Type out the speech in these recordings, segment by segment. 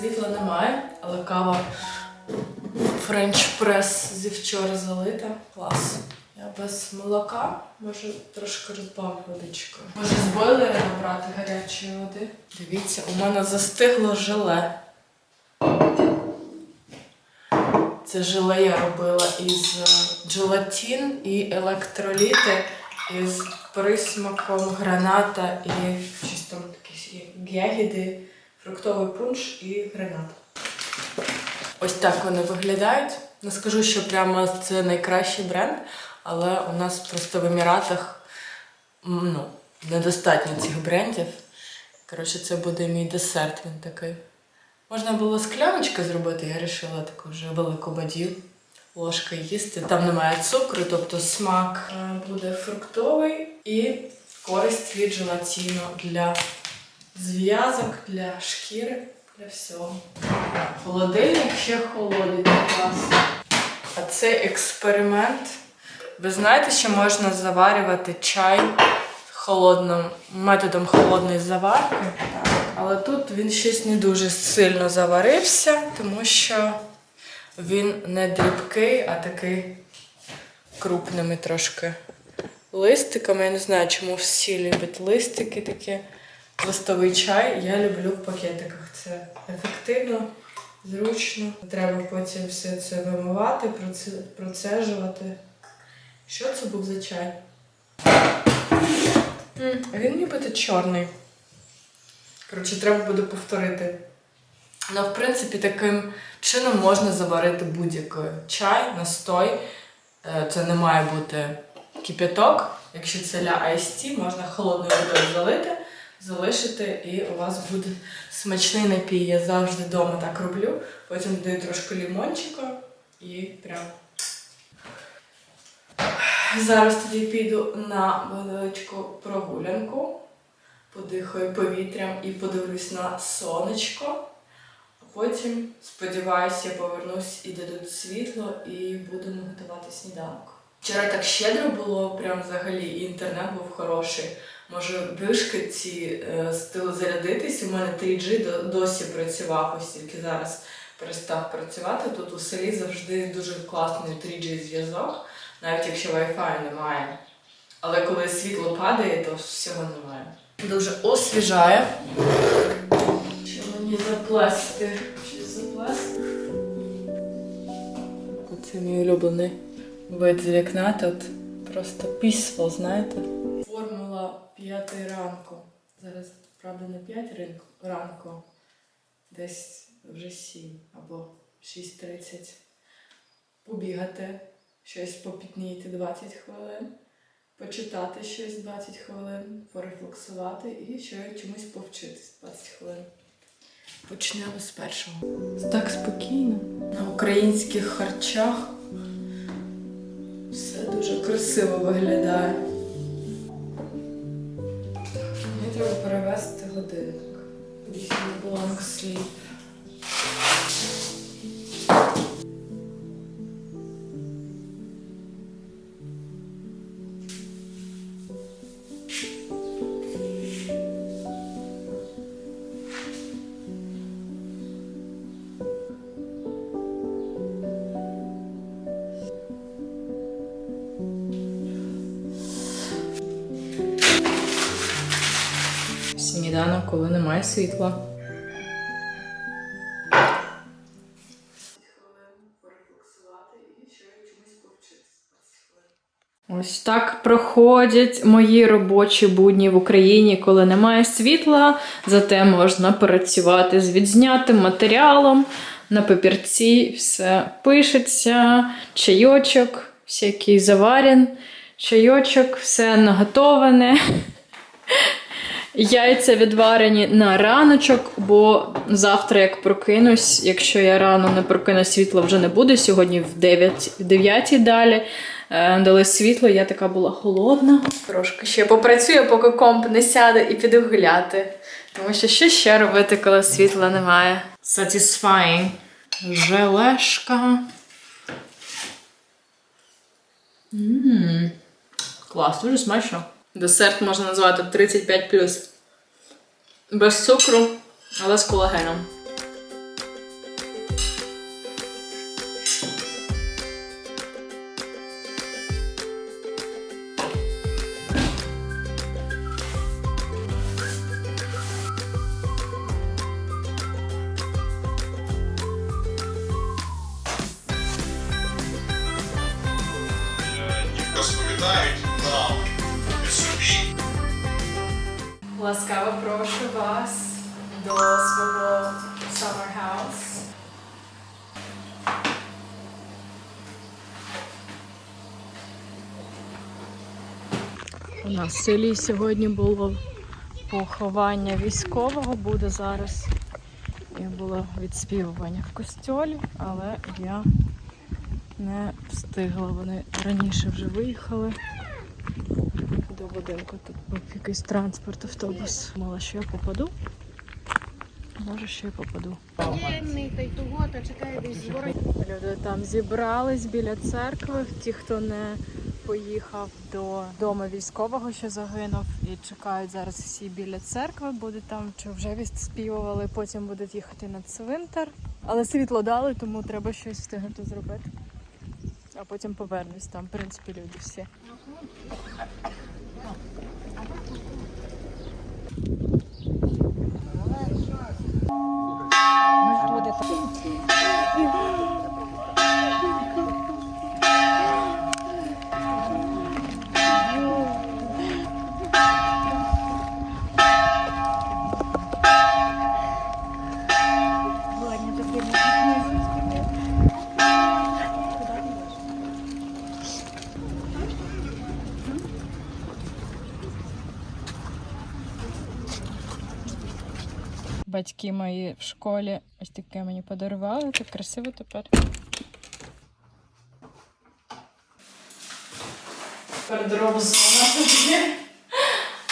Світла немає, але кава френч прес зі вчора залита. Клас. Я без молока, може трошки розбавлю водичкою. Може з бойлера набрати гарячої води. Дивіться, у мене застигло желе. Це желе я робила із е, джелатин і електроліти із присмаком граната і щось там якісь ягіди, фруктовий пунш і гранат. Ось так вони виглядають. Не скажу, що прямо це найкращий бренд, але у нас просто в Еміратах ну, недостатньо цих брендів. Коротше, це буде мій десерт, він такий. Можна було скляночки зробити, я вирішила таку вже велику бадю ложка їсти. Там немає цукру, тобто смак е, буде фруктовий і користь від желатину для зв'язок, для шкіри, для всього. Холодильник ще холодний, класно. А це експеримент. Ви знаєте, що можна заварювати чай холодним, методом холодної заварки. Але тут він щось не дуже сильно заварився, тому що він не дрібкий, а такий крупними трошки листиками. Я не знаю, чому всі люблять листики такі. Листовий чай я люблю в пакетиках. Це ефективно, зручно. Треба потім все це вимивати, процежувати. Що це був за чай? Він нібито чорний. Коротше, треба буде повторити. Ну, в принципі, таким чином можна заварити будь-який чай, настой. Е, Це не має бути кипяток. Якщо це ля Ice Tea, можна холодною водою залити, залишити, і у вас буде смачний напій. Я завжди вдома так роблю. Потім додаю трошки лімончика і прям. Зараз тоді піду на величку прогулянку, подихаю повітрям і подивлюсь на сонечко. А потім, сподіваюся, я повернусь і дадуть світло, і будемо готувати сніданок. Вчора так щедро було, прям взагалі, інтернет був хороший. Може, вишки ці е, зарядитись. У мене 3G досі працював, ось тільки зараз перестав працювати. Тут у селі завжди дуже класний 3G зв'язок, навіть якщо Wi-Fi немає. Але коли світло падає, то всього немає. Дуже освіжає. Що мені заплести? Щось заплести? Це мій улюблений вид з вікна тут. Просто peaceful, знаєте? П'ятої ранку. Зараз, правда, не 5 ринку, ранку, десь вже 7 або 6.30. Побігати, щось попітніти 20 хвилин, почитати щось 20 хвилин, порефлексувати і ще чомусь повчитись 20 хвилин. Почнемо з першого. Так спокійно. На українських харчах все дуже красиво виглядає. You can do the. Сніданок, коли немає світла. Ось так проходять мої робочі будні в Україні, коли немає світла, зате можна працювати з відзнятим матеріалом на папірці, все пишеться, чайочок, всякий заварен, чайочок, все наготоване. Яйця відварені на раночок, бо завтра, як прокинусь, якщо я рано не прокину світла вже не буде. Сьогодні в 9, в 9 далі е, дали світло, я така була холодна. Трошки ще попрацюю, поки комп не сяде і піду гуляти. Тому що що ще робити, коли світла немає? Satisfying. Желешка. Ммм. Клас, дуже смачно. Десерт можна назвати 35. Без цукру, але з колагеном. Е, Розповідають. Ласкаво прошу вас до свого summer house. У нас в селі сьогодні було поховання військового, буде зараз. І було відспівування в костьолі, але я не встигла. Вони раніше вже виїхали будинку. Тут був якийсь транспорт, автобус. Мала, що я попаду. Може, ще й попаду. Люди там зібрались біля церкви. Ті, хто не поїхав до дому військового, що загинув, і чекають зараз всі біля церкви. Будуть там чи вже відспівували, потім будуть їхати на цвинтар. Але світло дали, тому треба щось встигнути зробити. А потім повернусь там, в принципі, люди всі. Ми ж буде так. Батьки мої в школі ось таке мені подарували. Так красиво тепер. Гардероб зона тоді.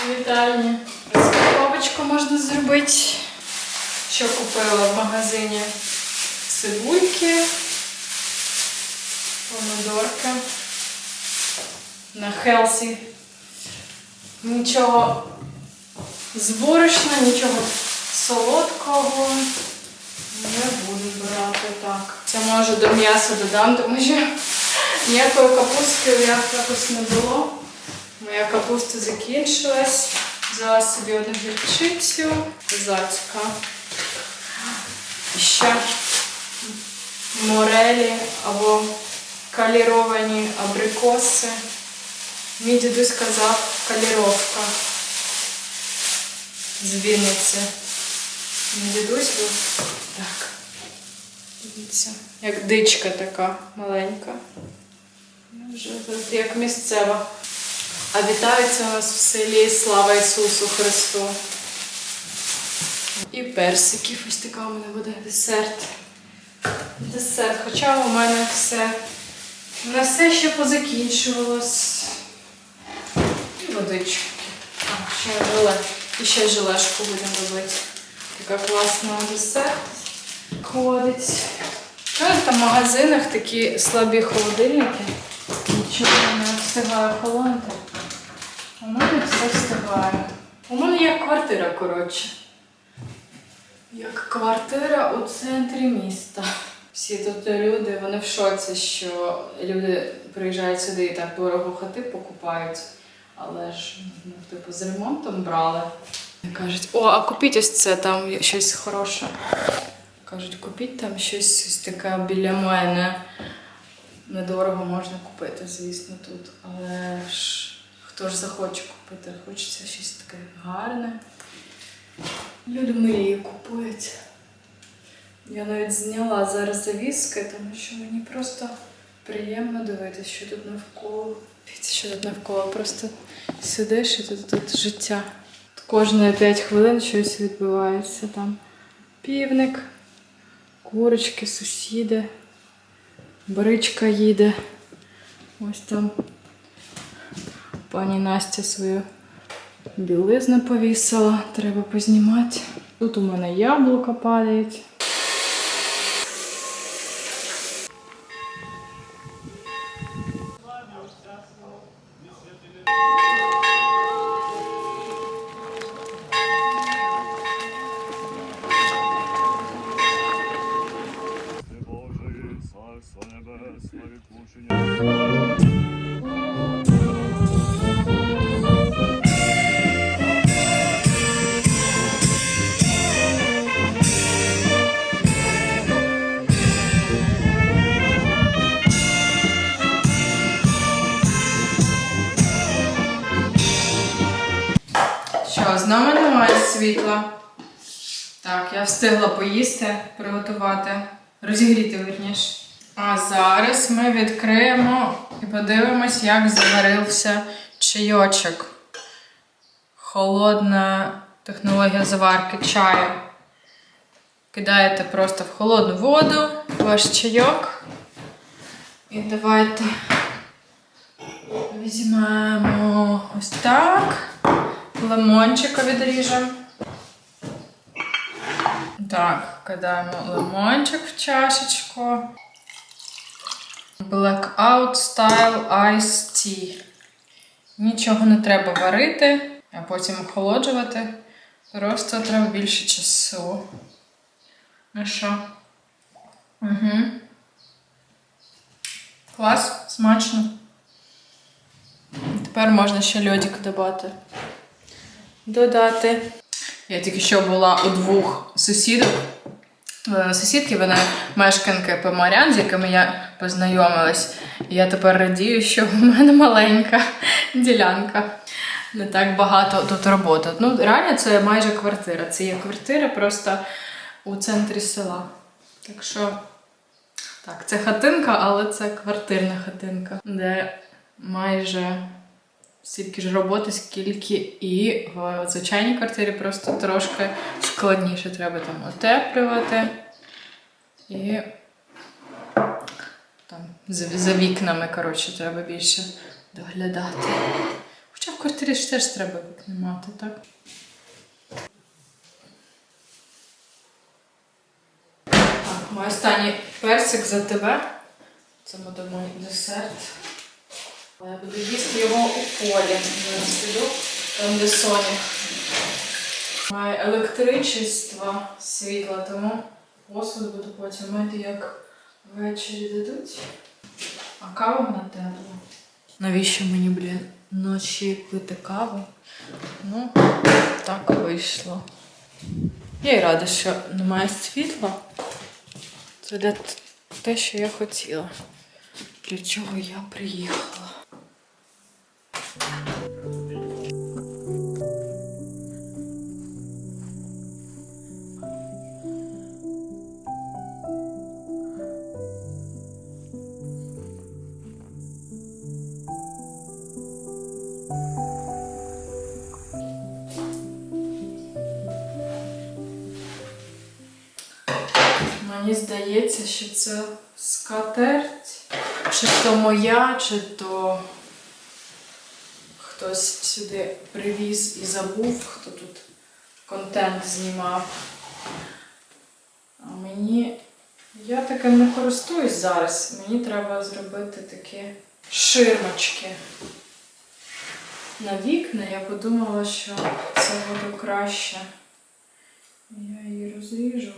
Вітальні. Розпаковочку можна зробити. Що купила в магазині? Цибульки, помидорки. На Хелсі. Нічого з нічого солодкого не буду брати так. Це може до м'яса додам, тому що ніякої нас якось не було. Моя капуста закінчилась. Взяла собі одну гірчицю, козацька. І ще морелі або каліровані абрикоси. Мій дідусь казав каліровка з Вінниці. Мій дідусь так. Дивіться, як дичка така маленька. Я Вже як місцева. А вітаються у нас в селі Слава Ісусу Христу. І персиків. Ось така у мене буде десерт. Десерт. Хоча у мене все. У нас все ще позакінчувалось. І водички. А, ще желе. І ще желешку будемо робити. Така класна десерт ходить. Ну, там в магазинах такі слабі холодильники. Нічого не встигає холонити. У мене все встигає. У мене як квартира, коротше. Як квартира у центрі міста. Всі тут люди, вони в шоці, що люди приїжджають сюди і так дорого хати покупають. Але ж ну, типу, з ремонтом брали. Кажуть, о, а купіть ось це, там щось хороше. Кажуть, купіть там щось ось таке біля мене. Недорого можна купити, звісно, тут. Але ж хто ж захоче купити? Хочеться щось таке гарне. Люди мрії купують. Я навіть зняла зараз завіски, тому що мені просто приємно дивитися, що тут навколо. Що тут навколо. Просто сидиш і тут, тут життя. Кожні 5 хвилин щось відбувається там. Півник, курочки, сусіди, бричка їде. Ось там пані Настя свою білизну повісила, треба познімати. Тут у мене яблука падають. Світла? Так, я встигла поїсти, приготувати, розігріти верніше. А зараз ми відкриємо і подивимось, як заварився чайочок. Холодна технологія заварки чаю. Кидаєте просто в холодну воду ваш чайок. І давайте візьмемо ось так. Лимончика відріжемо. Так, кидаємо лимончик в чашечку. Blackout Style Ice Tea. Нічого не треба варити, а потім охолоджувати. Просто треба більше часу. Ну що? Угу. Клас, смачно. Тепер можна ще льодик додати. Додати. Я тільки що була у двох сусідок. Е, Сусідки, вони мешканки Поморян, з якими я познайомилась. І я тепер радію, що в мене маленька ділянка. Не так багато тут роботи. Ну, реально, це майже квартира. Це є квартира просто у центрі села. Так що, так, це хатинка, але це квартирна хатинка, де майже стільки ж роботи, скільки і в звичайній квартирі просто трошки складніше. Треба там отеплювати і там за, за вікнами, коротше, треба більше доглядати. Хоча в квартирі ж теж треба вікна мати, так? Так, мій останній персик за тебе. Це буде мій десерт. Я буду їсти його у полі. Зараз піду, там де Соня. Має електричество, світло, тому посуд буду потім мити, як ввечері дадуть. А кава вона тепла. Навіщо мені, блін, ночі пити каву? Ну, так вийшло. Я й рада, що немає світла. Це те, що я хотіла. Для чого я приїхала. Мені здається, що це скатерть. Чи то моя, чи то хтось сюди привіз і забув, хто тут контент знімав. А мені. Я таким не користуюсь зараз. Мені треба зробити такі ширмочки. На вікна я подумала, що це буде краще. Я її розріжу.